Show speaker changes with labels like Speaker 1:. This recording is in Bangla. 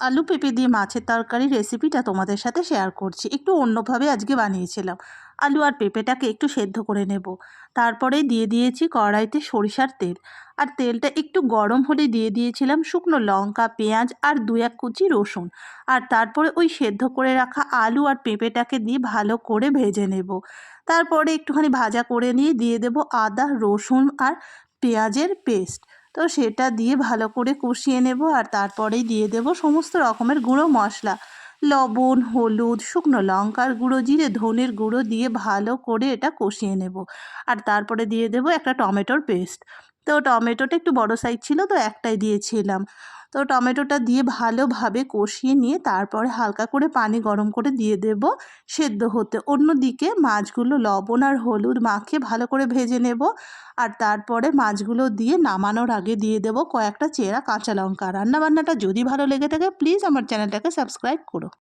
Speaker 1: আলু পেঁপে দিয়ে মাছের তরকারি রেসিপিটা তোমাদের সাথে শেয়ার করছি। একটু অন্যভাবে আজকে বানিয়েছিলাম। আলু আর পেঁপেটাকে একটু সেদ্ধ করে নেব। তারপরে দিয়ে দিয়েছি কড়াইতে সরিষার তেল। আর তেলটা একটু গরম হলে দিয়ে দিয়েছিলাম শুকনো লঙ্কা, পেঁয়াজ আর দু এক কুচি রসুন। আর তারপরে ওই সেদ্ধ করে রাখা আলু আর পেঁপেটাকে দিয়ে ভালো করে ভেজে নেব। তারপরে একটুখানি ভাজা করে নিয়ে দিয়ে দেব আদা, রসুন আর পেঁয়াজের পেস্ট তো সেটা দিয়ে ভালো করে কষিয়ে নেব আর তারপরেই দিয়ে দেব সমস্ত রকমের গুঁড়ো মশলা। লবণ, হলুদ, শুকনো লঙ্কার গুঁড়ো, জিরে, ধনের গুঁড়ো দিয়ে ভালো করে এটা কষিয়ে নেব। আর তারপরে দিয়ে দেব একটা টমেটোর পেস্ট। তো টমেটোটা একটু বড় সাইজ ছিল তো একটাই দিয়েছিলাম। তো টমেটোটা দিয়ে ভালোভাবে কষিয়ে নিয়ে তারপরে হালকা করে পানি গরম করে দিয়ে দেব সেদ্ধ হতে। অন্যদিকে মাছগুলো লবণ আর হলুদ মাখিয়ে ভালো করে ভেজে নেব আর তারপরে মাছগুলো দিয়ে নামানোর আগে দিয়ে দেব কয়েকটা চেরা কাঁচা লঙ্কা। রান্নাবান্নাটা যদি ভালো লেগে থাকে প্লিজ আমার চ্যানেলটাকে সাবস্ক্রাইব করো।